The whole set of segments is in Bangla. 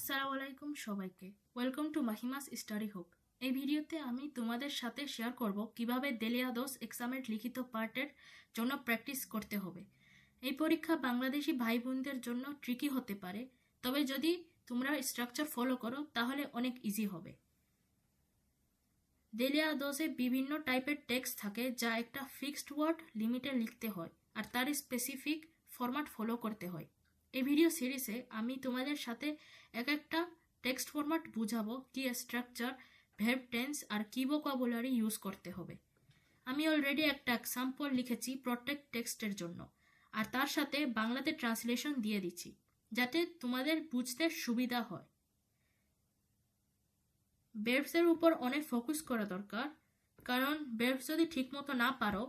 আসসালামু আলাইকুম সবাইকে। Welcome to Mahima's study hope এই ভিডিওতে আমি তোমাদের সাথে শেয়ার করব কীভাবে দেলিয়া দোষ এক্সামের লিখিত পার্টের জন্য প্র্যাকটিস করতে হবে। এই পরীক্ষা বাংলাদেশি ভাই বোনদের জন্য ট্রিকি হতে পারে, তবে যদি তোমরা স্ট্রাকচার ফলো করো, তাহলে অনেক ইজি হবে। দেলিয়া দোষে বিভিন্ন টাইপের টেক্সট থাকে, যা একটা ফিক্সড ওয়ার্ড লিমিটে লিখতে হয়, আর তার স্পেসিফিক ফরম্যাট ফলো করতে হয়। এই ভিডিও সিরিজে আমি তোমাদের সাথে এক একটা টেক্সট ফরম্যাট বুঝাবো কি স্ট্রাকচার ভেব টেন্স আর কি ভোকাবুলারি ইউজ করতে হবে। আমি অলরেডি একটা এক্সাম্পল লিখেছি প্রত্যেক টেক্সটের জন্য। আর তার সাথে বাংলাতে ট্রান্সলেশন দিয়ে দিচ্ছি, যাতে তোমাদের বুঝতে সুবিধা হয়। বেবসের উপর অনেক ফোকাস করা দরকার, কারণ বেবস যদি ঠিকমতো না পারো,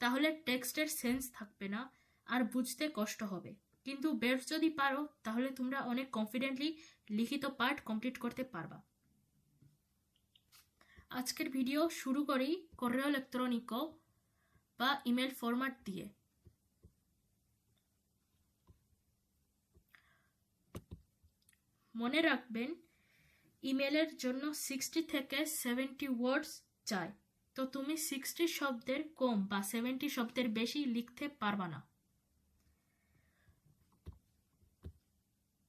তাহলে টেক্সটের সেন্স থাকবে না, আর বুঝতে কষ্ট হবে। কিন্তু বেবস যদি পারো, তাহলে তোমরা অনেক কনফিডেন্টলি লিখিত পার্ট কমপ্লিট করতে পারবা। আজকের ভিডিও শুরু করি কর্রেও ইলেকট্রনিকো বা ইমেল ফরম্যাট দিয়ে। মনে রাখবেন ইমেলের জন্য সিক্সটি থেকে সেভেন্টি ওয়ার্ডস চাই। তো তুমি সিক্সটি শব্দের কম বা সেভেন্টি শব্দের বেশি লিখতে পারবা না।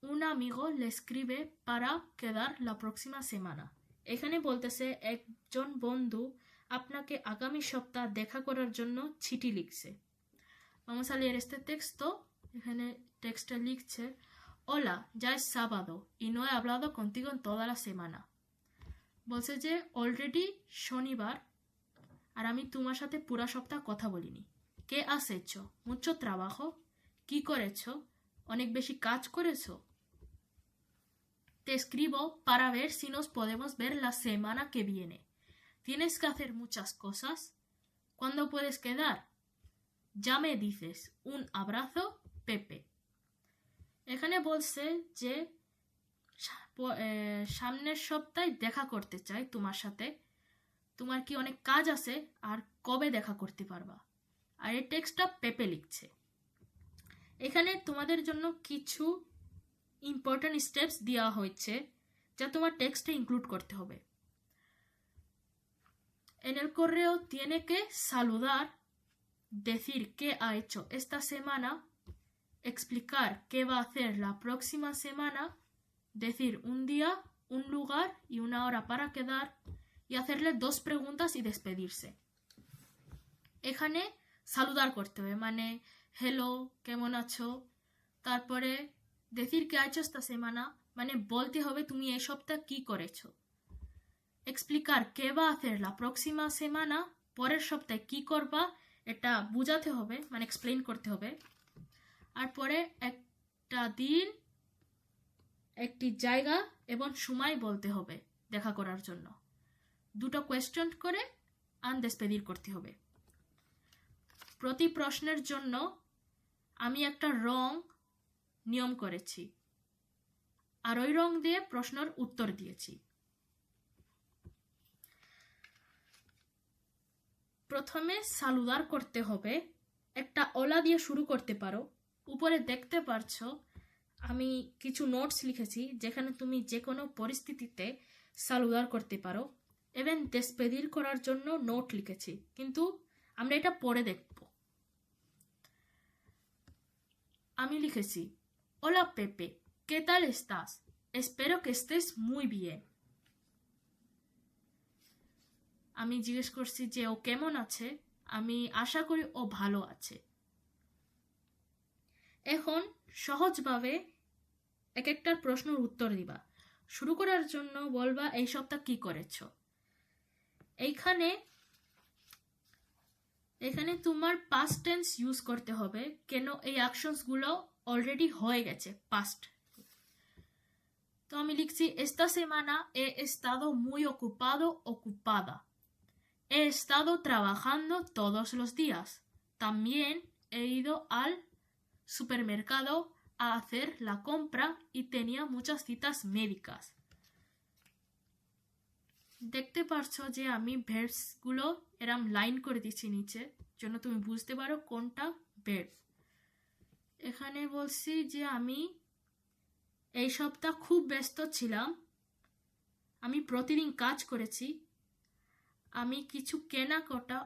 Un amigo le escribe para quedar la próxima semana. এখানে বলতেছে একজন বন্ধু আপনাকে আগামী সপ্তাহ দেখা করার জন্য চিঠি লিখছে Vamos a leer este texto. এখানে টেক্সটটা লিখছে Hola, ya es sábado y no he hablado contigo en toda la semana. বলছে যে অলরেডি শনিবার আর আমি তোমার সাথে পুরা সপ্তাহ কথা বলিনি কে has hecho? mucho trabajo কি করেছ অনেক বেশি কাজ করেছ Te escribo para ver si nos podemos ver la semana que viene. ¿Tienes que hacer muchas cosas? ¿Cuándo puedes quedar? Ya me dices. Un abrazo, Pepe. এখানে বলছে যে সামনের সপ্তাহে দেখা করতে চাই তোমার সাথে তোমার কি অনেক কাজ আছে আর কবে দেখা করতে পারবা আর এই টেক্সটটা পেপে লিখছে এখানে তোমাদের জন্য কিছু ইম্পর্টেন্ট স্টেপস দেওয়া হয়েছে যা তোমার টেক্সটে ইনক্লুড করতে হবে En el correo tiene que saludar, decir qué ha hecho esta semana, explicar qué va a hacer la próxima semana, decir un día, un lugar y una hora para quedar y hacerle dos preguntas y despedirse. এখানে সালুদার করতে হবে মানে হ্যালো কেমন আছো তারপরে decir que ha hecho esta semana মানে বলতে হবে তুমি এই সপ্তাহ কি করেছ explicar qué va a hacer la próxima semana পরের সপ্তাহে কি করবা এটা বুঝাতে হবে মানে এক্সপ্লেইন করতে হবে আর পরে একটা দিন একটি জায়গা এবং সময় বলতে হবে দেখা করার জন্য দুটো কোয়েশ্চেন করে আন despedir করতে হবে প্রতি প্রশ্নের জন্য আমি একটা রং নিয়ম করেছি। আর ওই রং দিয়ে প্রশ্নের উত্তর দিয়েছি। প্রথমে সালুদার করতে হবে। একটা ওলা দিয়ে শুরু করতে পারো। উপরে দেখতে পারছ, আমি কিছু নোটস লিখেছি, যেখানে তুমি যে কোনো পরিস্থিতিতে সালুদার করতে পারো। এবং despedir করার জন্য নোট লিখেছি, কিন্তু আমরা এটা পরে দেখব। আমি লিখেছি Hola Pepe, ¿qué tal estás? Espero que estés muy bien. আমি জিজ্ঞেস করছি যে ও কেমন আছে? আমি আশা করি ও ভালো আছে। এখন সহজভাবে এক একটার প্রশ্নের উত্তর দিবা। শুরু করার জন্য বলবা এই সপ্তাহ কি করেছ? এইখানে এখানে তোমার পাস্ট টেন্স ইউজ করতে হবে। কেন এই অ্যাকশনসগুলো অলরেডি হয়ে গেছে পাস্ট তো আমি লিখছি esta semana he estado muy ocupado ocupada he estado trabajando todos los días también he ido al supermercado a hacer la compra y tenía muchas citas médicas দেখতে পারছো যে আমি ভেবসগুলো এরম লাইন করে দিচ্ছি নিচে জন্য তুমি বুঝতে পারো কোনটা ভেব এখানে বলছি যে আমি এই সপ্তাহ খুব ব্যস্ত ছিলাম। আমি প্রতিদিন কাজ করেছি। আমি কিছু কেনাকাটা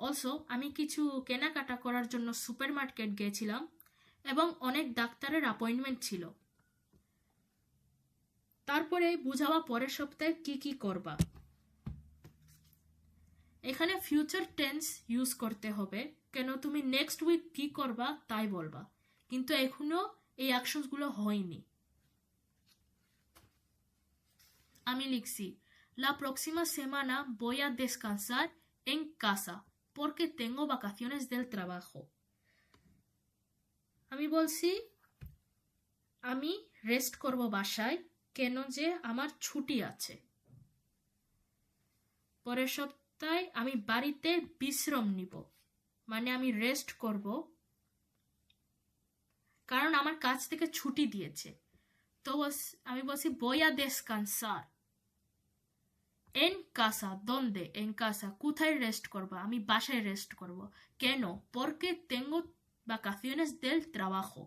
অলসো আমি কিছু কেনাকাটা করার জন্য সুপার মার্কেট গিয়েছিলাম এবং অনেক ডাক্তারের অ্যাপয়েন্টমেন্ট ছিল। তারপরে বুঝাবা পরের সপ্তাহে কি কি করবা? এখানে ফিউচার টেন্স ইউজ করতে হবে। কেন তুমি নেক্সট উইক কি করবা তাই বলবা। কিন্তু এখনও এই অ্যাকশনসগুলো হয়নি আমি লিখছি, La próxima semana voy a descansar en casa porque tengo vacaciones del. আমি বলছি, আমি রেস্ট করব বাসায় কেন যে আমার ছুটি আছে পরের সপ্তাহে আমি বাড়িতে বিশ্রাম নিব মানে আমি রেস্ট করব কারণ আমার কাজ থেকে ছুটি দিয়েছে। তো আমি বলছি বয়া descansar এন কাসা, দন্দে, এন কাসা, কোথায় রেস্ট করবা? আমি বাসায় রেস্ট করব। কেন? porque tengo vacaciones del trabajo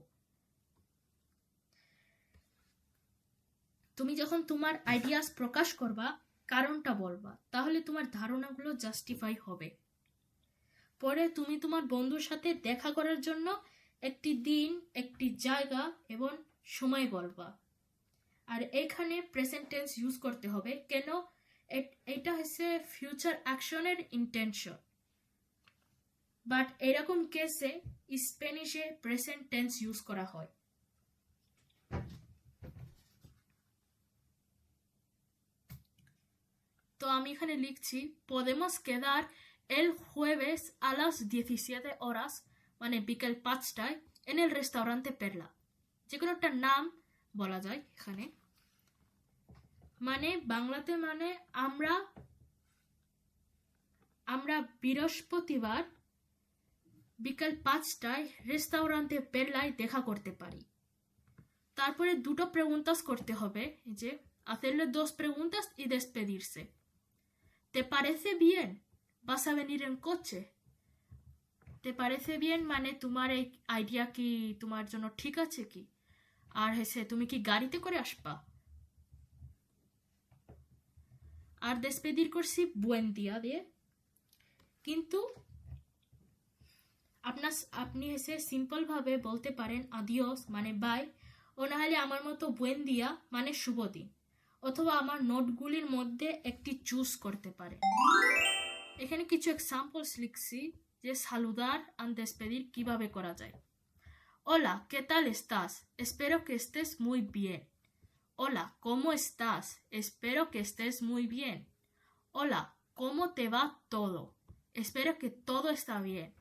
তুমি যখন তোমার আইডিয়াস প্রকাশ করবা, কারণটা বলবা, তাহলে তোমার ধারণাগুলো জাস্টিফাই হবে। পরে তুমি তোমার বন্ধুর সাথে দেখা করার জন্য একটি দিন, একটি জায়গা এবং সময় বলবা। আর এখানে প্রেজেন্ট টেন্স ইউজ করতে হবে। কেন? এটা হচ্ছে ফিউচার অ্যাকশনের ইন্টেনশন বাট এরকম কেসে স্পেনিশে প্রেজেন্ট টেন্স ইউজ করা হয়। তো আমি এখানে লিখছি, podemos quedar el jueves a las 17 horas মানে বিকেল পাঁচটায় el restaurante Perla যে কোনো একটা নাম বলা যায় এখানে মানে বাংলাতে মানে আমরা আমরা বৃহস্পতিবার বিকাল পাঁচটায় রেস্তাউরান্তে পেরলায় দেখা করতে পারি তারপরে দুটো প্রেগুন্তাস করতে হবে যে hacerle dos preguntas y despedirse ¿Te parece bien? ¿Vas a venir en? ¿Te parece bien মানে তোমার এই আইডিয়া কি তোমার জন্য ঠিক আছে কি? আর হেসে তুমি কি গাড়িতে করে আসবা? আর দেসপেদির করছি বুয়েন দিয়া দিয়ে। কিন্তু আপনার আপনি এসে সিম্পলভাবে বলতে পারেন আদিওস মানে বাই ও নাহলে আমার মতো বুয়েন দিয়া মানে শুভ দিন। অথবা আমার নোটগুলির মধ্যে একটি চুজ করতে পারে। এখানে কিছু এক্সাম্পলস লিখছি। de saludar antes pedir que iba a. Hola, ¿qué tal estás? Espero que estés muy bien. Hola, ¿cómo estás? Espero que estés muy bien. Hola, ¿cómo te va todo? Espero que todo está bien.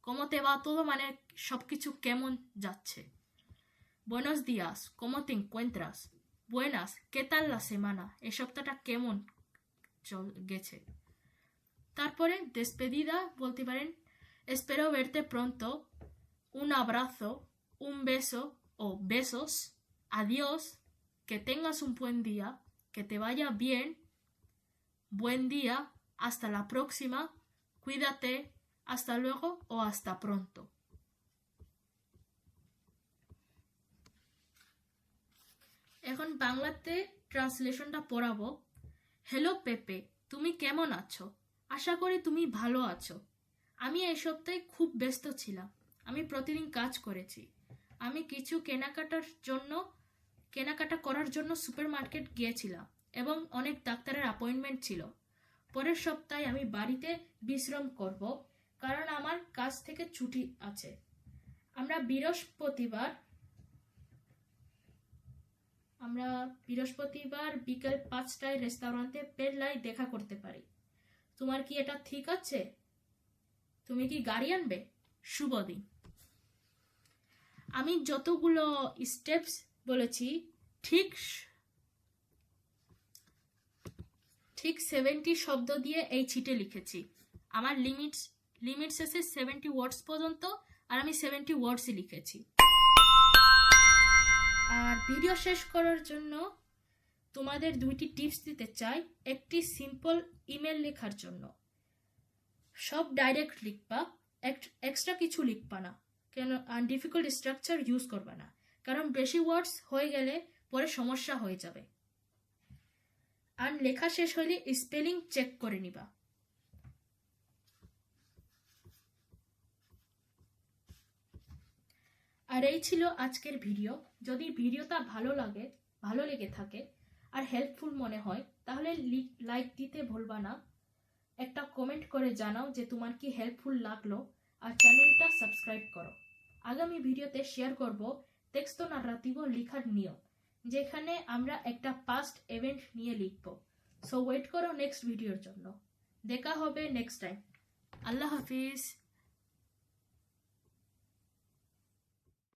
¿Cómo te va todo? Mane shopkichu kemon yache. Buenos días, ¿cómo te encuentras? Buenas, ¿qué tal la semana? Kemon geche. তারপরে despedida বলতে পারেন Espero verte pronto. Un abrazo, un beso o besos. Adiós. Que tengas un buen día, que te vaya bien, buen día, hasta la próxima, cuídate, hasta luego o hasta pronto. এখন বাংলাতে ট্রান্সলেশনটা পড়াবো হ্যালো পেপে তুমি কেমন আছো আশা করি তুমি ভালো আছো। আমি এই সপ্তাহে খুব ব্যস্ত ছিলাম। আমি প্রতিদিন কাজ করেছি। আমি কিছু কেনাকাটার জন্য, কেনাকাটা করার জন্য সুপার মার্কেট গিয়েছিলাম এবং অনেক ডাক্তারের অ্যাপয়েন্টমেন্ট ছিল। পরের সপ্তাহে আমি বাড়িতে বিশ্রাম করব কারণ আমার কাজ থেকে ছুটি আছে। আমরা বৃহস্পতিবার আমরা বৃহস্পতিবার বিকেল পাঁচটায় রেস্টুরেন্টে পেরলাই দেখা করতে পারি। তোমার কি এটা ঠিক আছে? তুমি কি গাড়ি আনবে? শুভ দিন। আমি যতগুলো স্টেপস বলেছি, ঠিক ঠিক সেভেন্টি শব্দ দিয়ে এই চিটে লিখেছি। আমার লিমিটস লিমিট শেষে সেভেন্টি ওয়ার্ডস পর্যন্ত, আর আমি সেভেন্টি ওয়ার্ডসই লিখেছি। আর ভিডিও শেষ করার জন্য তোমাদের দুইটি টিপস দিতে চাই, একটি সিম্পল ইমেল লেখার জন্য। সব ডাইরেক্ট লিখবা এক্সট্রা কিছু লিখবা না, কেন ডিফিকাল্ট স্ট্রাকচার ইউজ করবা না, কারণ বেশি ওয়ার্ডস হয়ে গেলে পরে সমস্যা হয়ে যাবে। আর লেখা শেষ হলে স্পেলিং চেক করে নিবা। আর এই ছিল আজকের ভিডিও যদি ভিডিওটা ভালো লাগে, ভালো লেগে থাকে আর হেল্পফুল মনে হয়, তাহলে লাইক দিতে ভুলবা না। একটা কমেন্ট করে জানাও যে তোমার কি হেল্পফুল লাগল আর চ্যানেলটা সাবস্ক্রাইব করো। আগামী ভিডিওতে শেয়ার করব টেক্সটো নার্রাটিভো লেখার নিয়ম, যেখানে আমরা একটা পাস্ট ইভেন্ট নিয়ে লিখব। সো ওয়েট করো নেক্সট ভিডিওর জন্য। দেখা হবে নেক্সট টাইম আল্লাহ হাফিজ।